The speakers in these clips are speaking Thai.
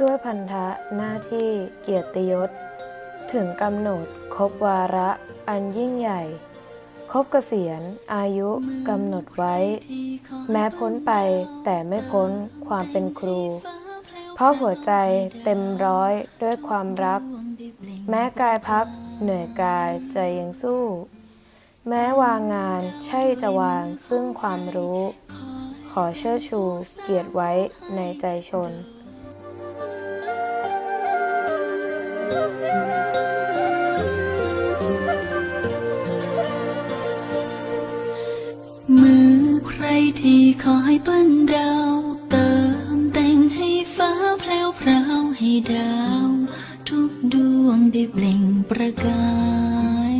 ด้วยพันธะหน้าที่เกียรติยศ ถึงกำหนดครบวาระอันยิ่งใหญ่ ครบเกษียณอายุกำหนดไว้ แม้พ้นไปแต่ไม่พ้นความเป็นครู เพราะหัวใจเต็มร้อยด้วยความรัก แม้กายพักเหนื่อยกายใจยังสู้ แม้วางงานใช่จะวางซึ่งความรู้ ขอเชิดชูเกียรติไว้ในใจชน มือใครที่คอยปั้นดาว เติมแต่งให้ฟ้าแพลวพราวให้ดาว ทุกดวงได้เปล่งประกาย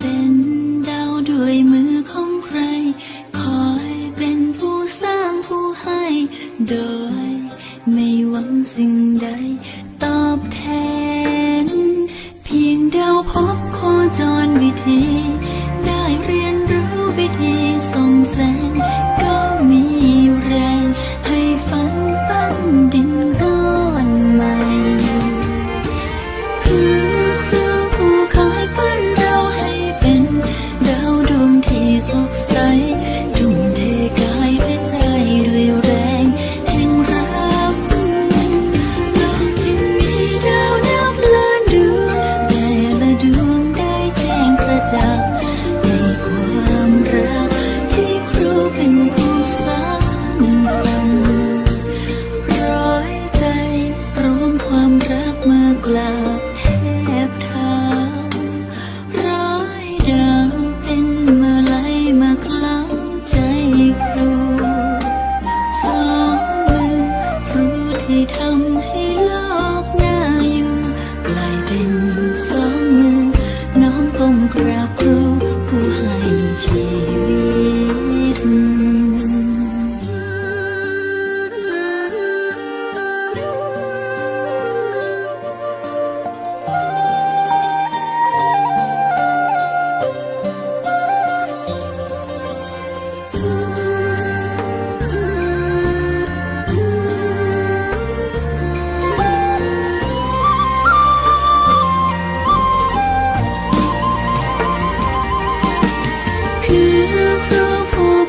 เป็นดาวดยมือของใคร คอยเป็นผู้สร้างผู้ให้ โดยไม่หวังสิ่งใด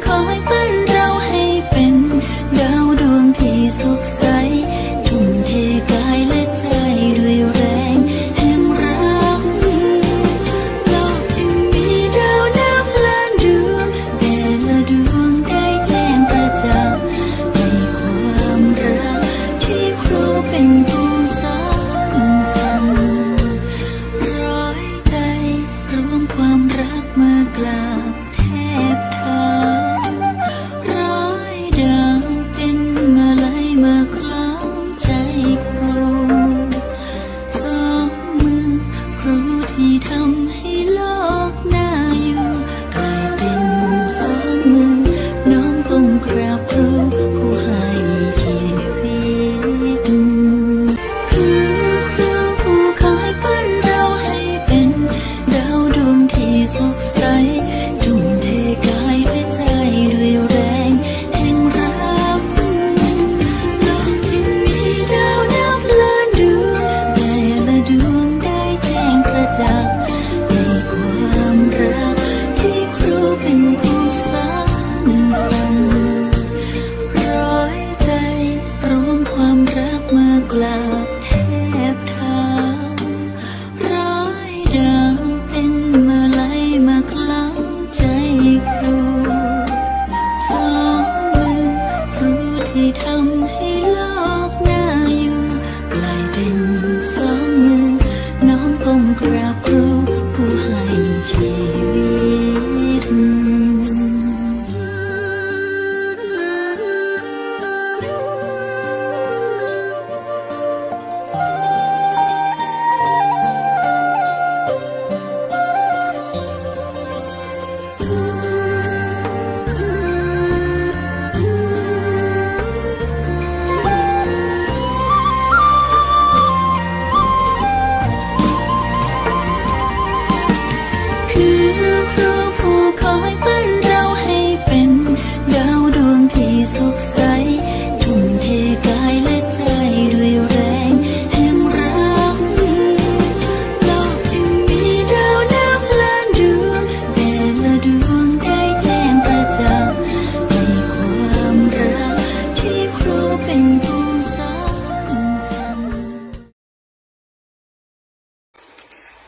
melancholic.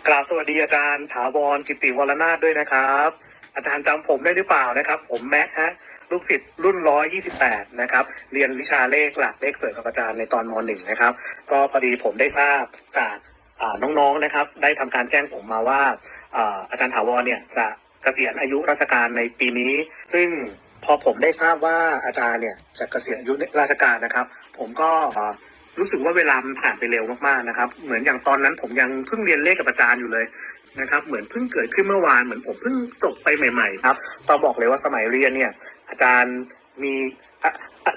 บสวัสดีอาจารย์ถาวรกิติวรนาถด้วยนะครับ อาจารย์จำผมได้หรือเปล่านะครับ ผมแม็กฮะลูกศิษย์รุ่น 128 นะครับ เรียนวิชาเลขหลักเลขเสริมกับอาจารย์ในตอนม .1 นะครับ ก็พอดีผมได้ทราบจากน้องๆนะครับ ได้ทำการแจ้งผมมาว่าอาอาจารย์ถาวรเนี่ยจะเกษียณอายุราชการในปีนี้ ซึ่งพอผมได้ทราบว่าอาจารย์เนี่ยจะเกษียณอายุราชการนะครับ ผมก็ รู้สึกว่าเวลามันผ่านไปเร็วมากๆนะครับ เหมือนอย่างตอนนั้นผมยังเพิ่งเรียนเลขกับอาจารย์อยู่เลยนะครับ เหมือนเพิ่งเกิดขึ้นเมื่อวานเหมือนผมเพิ่งจบไปใหม่ ๆ ครับต้องบอกเลยว่าสมัยเรียนเนี่ย อาจารย์มี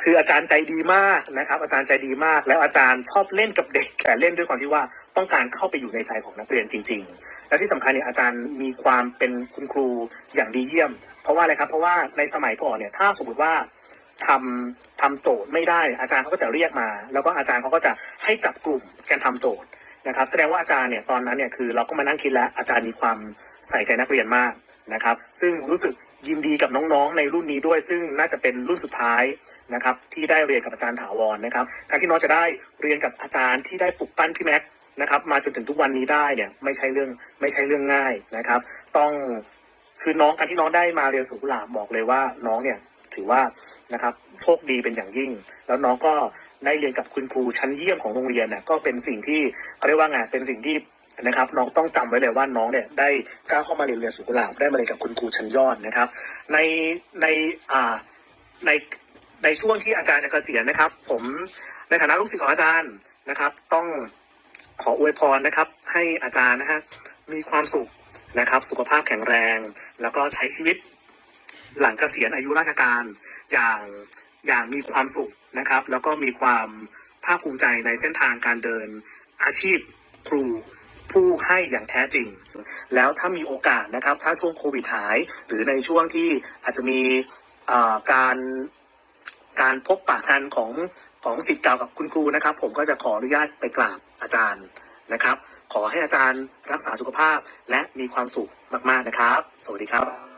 คืออาจารย์ใจดีมากนะครับ อาจารย์ใจดีมาก แล้วอาจารย์ชอบเล่นกับเด็กแต่เล่นด้วยความที่ว่าต้องการเข้าไปอยู่ในใจของนักเรียนจริง ๆ และที่สำคัญเนี่ยอาจารย์มีความเป็นคุณครูอย่างดีเยี่ยม เพราะว่าอะไรครับ เพราะว่าในสมัยก่อนเนี่ยถ้าสมมติว่า ทำทำโจทย์ไม่ได้ อาจารย์เขาก็จะเรียกมา แล้วก็อาจารย์เขาก็จะให้จับกลุ่มการทำโจทย์นะครับ แสดงว่าอาจารย์เนี่ยตอนนั้นเนี่ยคือเราก็มานั่งคิดแล้วอาจารย์มีความใส่ใจนักเรียนมากนะครับ ซึ่งรู้สึกยินดีกับน้องๆ ในรุ่นนี้ด้วย ซึ่งน่าจะเป็นรุ่นสุดท้ายนะครับที่ได้เรียนกับอาจารย์ถาวรนะครับ การที่น้องจะได้เรียนกับอาจารย์ที่ได้ปลุกปั้นพี่แม็กนะครับมาจนถึงทุกวันนี้ได้เนี่ยไม่ใช่เรื่องไม่ใช่เรื่องง่ายนะครับ ต้องคือน้องการที่น้องได้มาเรียนสุขุลาบอกเลยว่าน้องเนี่ย ถือว่านะครับโชคดีเป็นอย่างยิ่ง แล้วน้องก็ได้เรียนกับคุณครูชั้นเยี่ยมของโรงเรียนเนี่ยก็เป็นสิ่งที่เขาเรียกว่าไงเป็นสิ่งที่นะครับน้องต้องจำไว้เลยว่าน้องเนี่ยได้ก้าวเข้ามาเรียนเรียนสุขุลาบได้มาเรียนกับคุณครูชั้นยอดนะครับ ในในอ่าในในช่วงที่อาจารย์จะเกษียณนะครับ ผมในฐานะลูกศิษย์ของอาจารย์นะครับ ต้องขออวยพรนะครับ ให้อาจารย์นะฮะมีความสุขนะครับ สุขภาพแข็งแรง แล้วก็ใช้ชีวิต หลังเกษียณอายุราชการอย่างอย่างมีความสุขนะครับ แล้วก็มีความภาคภูมิใจในเส้นทางการเดินอาชีพครูผู้ให้อย่างแท้จริง แล้วถ้ามีโอกาสนะครับ ถ้าช่วงโควิดหาย หรือในช่วงที่อาจจะมีการการพบปะกันของของสิทธิ์เก่ากับคุณครูนะครับ ผมก็จะขออนุญาตไปกราบอาจารย์นะครับ ขอให้อาจารย์รักษาสุขภาพและมีความสุขมาก ๆนะครับ สวัสดีครับ